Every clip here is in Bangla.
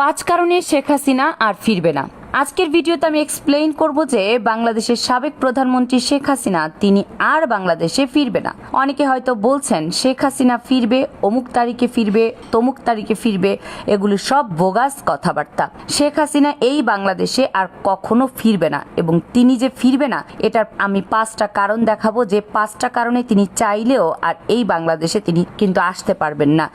পাঁচ কারণে শেখ হাসিনা আর ফিরবে না। আজকের ভিডিওতে আমি এক্সপ্লেইন করব যে বাংলাদেশের সাবেক প্রধানমন্ত্রী শেখ হাসিনা, তিনি আর বাংলাদেশে ফিরবে না। অনেকে হয়তো বলছেন, শেখ হাসিনা ফিরবে, অমুক তারিখে ফিরবে, তমুক তারিখে ফিরবে। এগুলো সব বোগাস কথাবার্তা। শেখ হাসিনা এই বাংলাদেশে আর কখনো ফিরবে না এবং তিনি যে ফিরবে না, এটার আমি পাঁচটা কারণ দেখাবো। যে পাঁচটা কারণে তিনি চাইলেও আর এই বাংলাদেশে তিনি কিন্তু আসতে পারবেন না।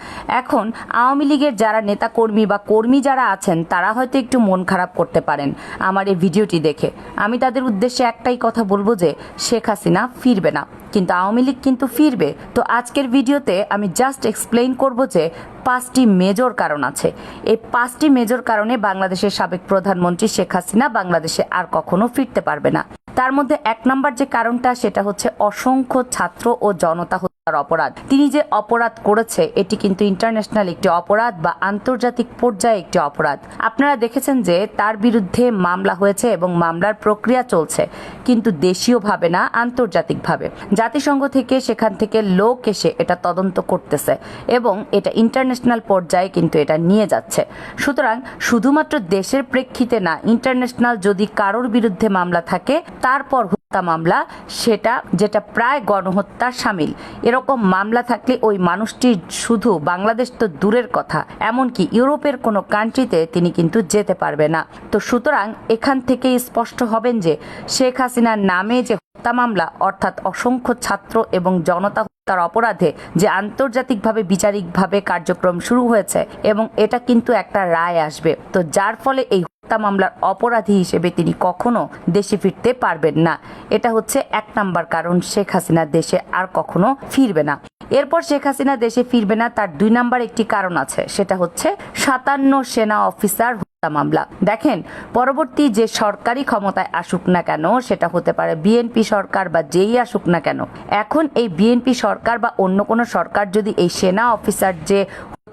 এখন আওয়ামী লীগের যারা নেতাকর্মী বা কর্মী যারা আছেন, তারা হয়তো একটু মন খারাপ করতে পারেন। আমার এই ভিডিওটি দেখে। আমি তাদের উদ্দেশ্যে একটাই কথা বলব যে, শেখ হাসিনা ফিরবে না। কিন্তু আওয়ামী লীগ কিন্তু ফিরবে। তো আজকের ভিডিওতে আমি জাস্ট এক্সপ্লেইন করব যে, পাঁচটি মেজর কারণ আছে। এই পাঁচটি মেজর কারণে বাংলাদেশের সাবেক প্রধানমন্ত্রী শেখ হাসিনা বাংলাদেশে আর কখনো ফিরতে পারবে না। তার মধ্যে এক নম্বর যে কারণটা, সেটা হচ্ছে অসংখ্য ছাত্র ও জনতা হত্যার অপরাধ। তিনি যে অপরাধ করেছে, এটি কিন্তু ইন্টারন্যাশনাল একটি অপরাধ বা আন্তর্জাতিক পর্যায়ে একটি অপরাধ। আপনারা দেখেছেন যে তার বিরুদ্ধে মামলা হয়েছে এবং মামলার প্রক্রিয়া চলছে, কিন্তু দেশীয়ভাবে না, আন্তর্জাতিকভাবে। জাতিসংঘ থেকে সেখান থেকে লোক এসে এটা তদন্ত করতেছে এবং এটা ইন্টারন্যাশনাল পর্যায়ে কিন্তু এটা নিয়ে যাচ্ছে। সুতরাং শুধুমাত্র দেশের প্রেক্ষিতে না ইন্টারন্যাশনাল যদি কারোর বিরুদ্ধে মামলা থাকে, তারপর হত্যা মামলা, সেটা যেটা প্রায় গণহত্যার সামিল। এরকম মামলা থাকলে ওই মানুষটি শুধু বাংলাদেশ তো দূরের কথা, এমনকি ইউরোপের কোনো কান্ট্রিতে তিনি কিন্তু যেতে পারবে না। তো সুতরাং এখান থেকেই স্পষ্ট হবেন যে শেখ হাসিনার নামে যে হত্যা মামলা, অর্থাৎ অসংখ্য ছাত্র এবং জনতা হত্যার অপরাধে যে আন্তর্জাতিকভাবে বিচারিকভাবে কার্যক্রম শুরু হয়েছে এবং এটা কিন্তু একটা রায় আসবে। তো যার ফলে এই হত্যা মামলার অপরাধী হিসেবে তিনি কখনো দেশে ফিরতে পারবেন না। এটা হচ্ছে এক নাম্বার কারণ, শেখ হাসিনা দেশে আর কখনো ফিরবে না। এরপর শেখ হাসিনা দেশে ফিরবে না, তার দুই নাম্বার একটি কারণ আছে, সেটা হচ্ছে সাতান্ন সেনা অফিসার হত্যা মামলা। দেখেন, পরবর্তী যে সরকারি ক্ষমতায় আসুক না কেন, সেটা হতে পারে বিএনপি সরকার বা যেই আসুক না কেন। এখন এই বিএনপি সরকার বা অন্য কোনো সরকার যদি এই সেনা অফিসার যে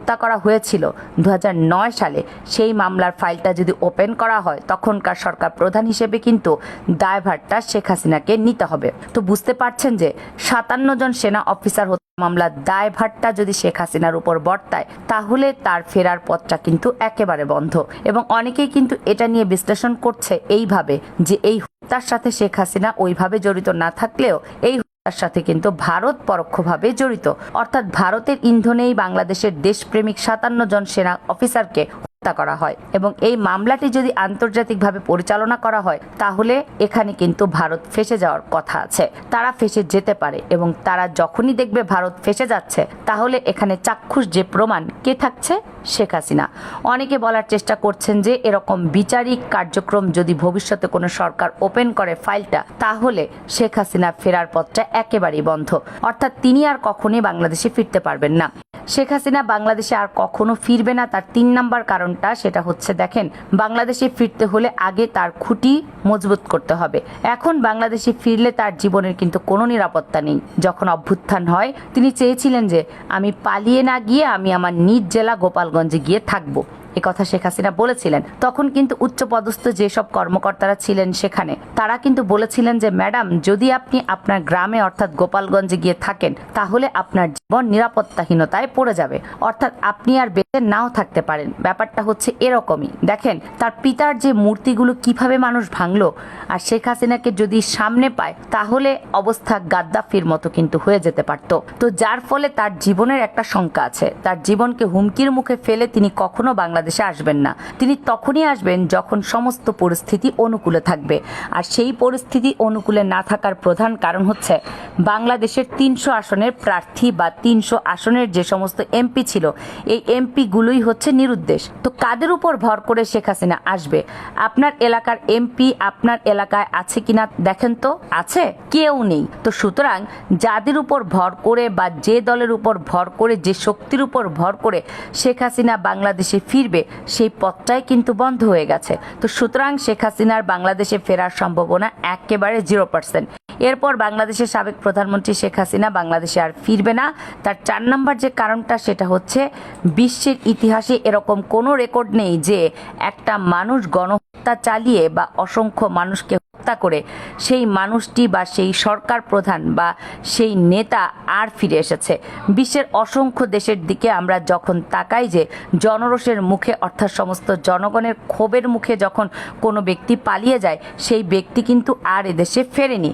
হত্যা করা হয়েছিল দু সালে। সেই মামলার ফাইলটা যদি ওপেন করা হয়, তখনকার সরকার প্রধান হিসেবে কিন্তু দায়ভারটা শেখ হাসিনাকে নিতে হবে। তো বুঝতে পারছেন যে সাতান্ন জন সেনা অফিসার মামলার দায়ভারটা যদি শেখ হাসিনার উপর বর্তায়, তাহলে তার ফেরার পথটা কিন্তু একেবারে বন্ধ। এবং অনেকেই কিন্তু এটা নিয়ে বিশ্লেষণ করছে এইভাবে যে এই হত্যার সাথে শেখ হাসিনা ওইভাবে জড়িত না থাকলেও এই তার সাথে কিন্তু ভারত পরোক্ষভাবে জড়িত। অর্থাৎ ভারতের ইন্ধনেই বাংলাদেশের দেশপ্রেমিক সাতান্ন জন সেনা অফিসারকে হত্যা করা হয় এবং এই মামলাটি যদি আন্তর্জাতিকভাবে পরিচালনা করা হয়, তাহলে এখানে কিন্তু ভারত ফেসে যাওয়ার কথা আছে। তারা ফেসে যেতে পারে এবং তারা যখনই দেখবে ভারত ফেসে যাচ্ছে, তাহলে এখানে চাক্ষুষ যে প্রমাণ, কে থাকছে? শেখ হাসিনা। অনেকে বলার চেষ্টা করছেন যে এরকম বিচারিক কার্যক্রম যদি ভবিষ্যতে কোনো সরকার ওপেন করে ফাইলটা, তাহলে শেখ হাসিনা ফেরার পথটা একেবারেই বন্ধ। অর্থাৎ তিনি আর কখনই বাংলাদেশে ফিরতে পারবেন না। শেখ হাসিনা বাংলাদেশে আর কখনো ফিরবে না। তার তিন নাম্বার কারণটা সেটা হচ্ছে, দেখেন, বাংলাদেশে ফিরতে হলে আগে তার খুঁটি মজবুত করতে হবে। এখন বাংলাদেশে ফিরলে তার জীবনের কিন্তু কোনো নিরাপত্তা নেই। যখন অভ্যুত্থান হয়, তিনি চেয়েছিলেন যে, আমি পালিয়ে না গিয়ে আমি আমার নিজ জেলা গোপালগঞ্জে গিয়ে থাকব। কথা শেখ হাসিনা বলেছিলেন। তখন কিন্তু উচ্চপদস্থ যেসব কর্মকর্তারা ছিলেন সেখানে, তারা কিন্তু বলেছিলেন যে, ম্যাডাম, যদি আপনি আপনার গ্রামে অর্থাৎ গোপালগঞ্জে গিয়ে থাকেন, তাহলে আপনার জীবন নিরাপত্তাহীনতায় পড়ে যাবে। অর্থাৎ আপনি আর বেঁচে নাও থাকতে পারেন। ব্যাপারটা হচ্ছে এরকমই। দেখেন, তার পিতার যে মূর্তিগুলো কীভাবে মানুষ ভাঙলো, আর শেখ হাসিনাকে যদি সামনে পায়, তাহলে অবস্থা গাদ্দাফির মতো কিন্তু হয়ে যেতে পারত। তো যার ফলে তার জীবনের একটা শঙ্কা আছে। তার জীবনকে হুমকির মুখে ফেলে তিনি কখনো বাংলাদেশে আসবেন না। তিনি তখনই আসবেন যখন সমস্ত পরিস্থিতি অনুকূলে থাকবে। আর সেই পরিস্থিতি অনুকূলে না থাকার প্রধান কারণ হচ্ছে, বাংলাদেশের তিনশো আসনের প্রার্থী বা তিনশো আসনের যে সমস্ত এমপি ছিল, এই এমপি গুলোই হচ্ছে নিরুদ্দেশ। তো কাদের উপর ভর করে শেখ হাসিনা আসবে? আপনার এলাকার এমপি আপনার এলাকায় আছে কিনা দেখেন তো? আছে? কেউ নেই। তো সুতরাং যাদের উপর ভর করে বা যে দলের উপর ভর করে, যে শক্তির উপর ভর করে শেখ হাসিনা বাংলাদেশে ফিরবে সেই পথটাই কিন্তু বন্ধ হয়ে গেছে। তো সুতরাং শেখ হাসিনার বাংলাদেশে ফেরার সম্ভাবনা একেবারে জিরো পার্সেন্ট এরপর বাংলাদেশের সাবেক প্রধানমন্ত্রী শেখ হাসিনা বাংলাদেশে আর ফিরবে না। তার চার নম্বর যে কারণটা, সেটা হচ্ছে বিশ্বের ইতিহাসে এরকম কোনো রেকর্ড নেই যে একটা মানুষ গণহত্যা চালিয়ে বা অসংখ্য মানুষকে হত্যা করে সেই মানুষটি বা সেই সরকার প্রধান বা সেই নেতা আর ফিরে এসেছে। বিশ্বের অসংখ্য দেশের দিকে আমরা যখন তাকাই যে জনরোষের মুখে অর্থাৎ সমস্ত জনগণের ক্ষোভের মুখে যখন কোনো ব্যক্তি পালিয়ে যায়, সেই ব্যক্তি কিন্তু আর এদেশে ফেরেনি।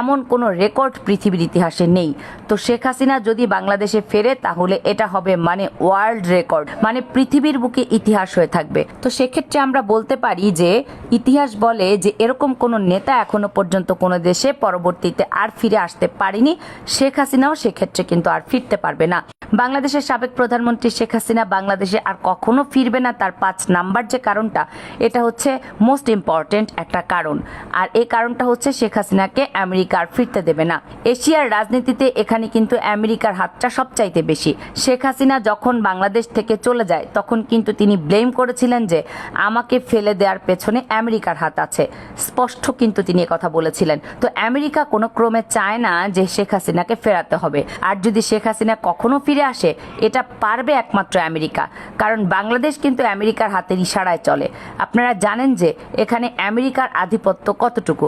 এমন কোনো রেকর্ড পৃথিবীর ইতিহাসে নেই। তো শেখ হাসিনা যদি বাংলাদেশে ফেরে, তাহলে এটা হবে মানে ওয়ার্ল্ড রেকর্ড মানে পৃথিবীর বুকে ইতিহাস হয়ে থাকবে। তো সেক্ষেত্রে আমরা বলতে পারি যে, ইতিহাস বলে যে এরকম কোনো নেতা এখনও পর্যন্ত কোনো দেশে পরবর্তীতে আর ফিরে আসতে পারেনি। শেখ হাসিনাও সেক্ষেত্রে কিন্তু আর ফিরতে পারবে না। বাংলাদেশের সাবেক প্রধানমন্ত্রী শেখ হাসিনা বাংলাদেশে আর কখনো ফিরবে না। তার পাঁচ নাম্বার যে কারণটা, এটা হচ্ছে মোস্ট ইম্পর্টেন্ট একটা কারণ। আর এই কারণটা হচ্ছে শেখ হাসিনাকে আমেরিকা আর ফিরতে দেবে না। এশিয়ার রাজনীতিতে এখানে কিন্তু আমেরিকার হাতটা সবচাইতে বেশি। শেখ হাসিনা যখন বাংলাদেশ থেকে চলে যায়, তখন কিন্তু তিনি ব্লেম করেছিলেন যে, আমাকে ফেলে দেওয়ার পেছনে আমেরিকার হাত আছে। স্পষ্ট কিন্তু তিনি কথা বলেছিলেন। তো আমেরিকা কোনো ক্রমে চায় না যে শেখ হাসিনাকে ফেরাতে হবে। আর যদি শেখ হাসিনা কখনো ফিরে আসে, এটা পারবে একমাত্র আমেরিকা। কারণ বাংলাদেশ কিন্তু আমেরিকার হাতের ইশারায় চলে। আপনারা জানেন যে এখানে আমেরিকার আধিপত্য কতটুকু?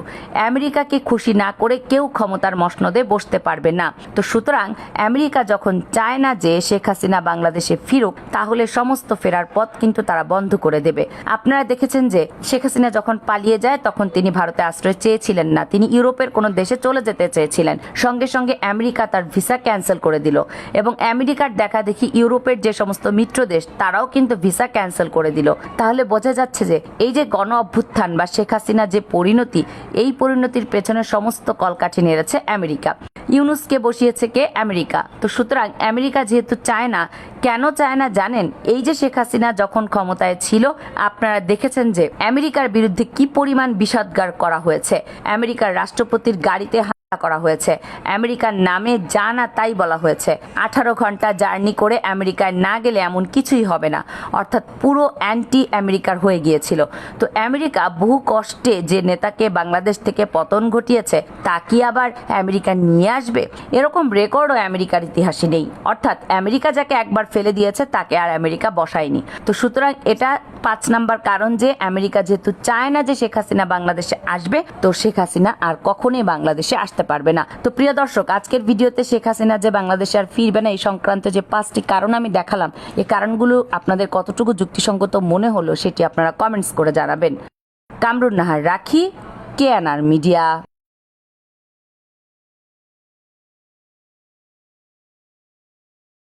আমেরিকাকে খুশি না করে কেউ ক্ষমতার মসনদে বসতে পারবে না। তো সুতরাং আমেরিকা যখন চায় না যে শেখ হাসিনা বাংলাদেশে ফিরুক, তাহলে সমস্ত ফেরার পথ কিন্তু তারা বন্ধ করে দেবে। আপনারা দেখেছেন যে শেখ হাসিনা যখন পালিয়ে যায়, তখন তিনি ভারতে আশ্রয় চেয়েছিলেন না। তিনি ইউরোপের কোনো দেশে চলে যেতে চেয়েছিলেন। সঙ্গে সঙ্গে আমেরিকা তার ভিসা ক্যান্সেল করে দিল এবং আমেরিকার দেখা দেখি ইউরোপের যে সমস্ত মিত্র দেশ, তারাও কিন্তু ভিসা ক্যান্সেল করে দিল। তাহলে বোঝা যাচ্ছে যে এই যে গণ অভ্যুত্থান বা শেখ হাসিনা যে পরিণতি, এই পরিণতির পেছনে সমস্ত কলকাঠি নেড়েছে আমেরিকা। ইউনুসকে বসিয়েছে কে? আমেরিকা। তো সুতরাং আমেরিকা যেহেতু চায় না কেন চায় না জানেন? এই যে শেখ হাসিনা যখন ক্ষমতায় ছিল, আপনারা দেখেছেন যে আমেরিকার বিরুদ্ধে কি পরিমাণ বিষাদগার করা হয়েছে। আমেরিকার রাষ্ট্রপতির গাড়িতে করা হয়েছে। আমেরিকার নামে যা না তাই বলা হয়েছে। আঠারো ঘণ্টা জার্নি করে আমেরিকায় না গেলে এমন কিছুই হবে না। অর্থাৎ পুরো অ্যান্টি আমেরিকার হয়ে গিয়েছিল। তো আমেরিকা বহু কষ্টে যে নেতাকে বাংলাদেশ থেকে পতন ঘটিয়েছে, তা কি আবার আমেরিকা নিয়ে আসবে? এরকম রেকর্ডও আমেরিকার ইতিহাসে নেই। অর্থাৎ আমেরিকা যাকে একবার ফেলে দিয়েছে, তাকে আর আমেরিকা বসায়নি। তো সুতরাং এটা পাঁচ নাম্বার কারণ যে, আমেরিকা যেহেতু চায় না যে শেখ হাসিনা বাংলাদেশে আসবে, তো শেখ হাসিনা আর কখনোই বাংলাদেশে আসতে পারবে না। তো প্রিয় দর্শক, আজকের ভিডিওতে শেখ হাসিনা যে বাংলাদেশে আর ফিরবে না, এই সংক্রান্ত যে পাঁচটি কারণ আমি দেখালাম, এই কারণগুলো আপনাদের কতটুকু যুক্তিসঙ্গত মনে হলো সেটি আপনারা কমেন্টস করে জানাবেন। কামরুন নাহার, রাখি কে আনার মিডিয়া।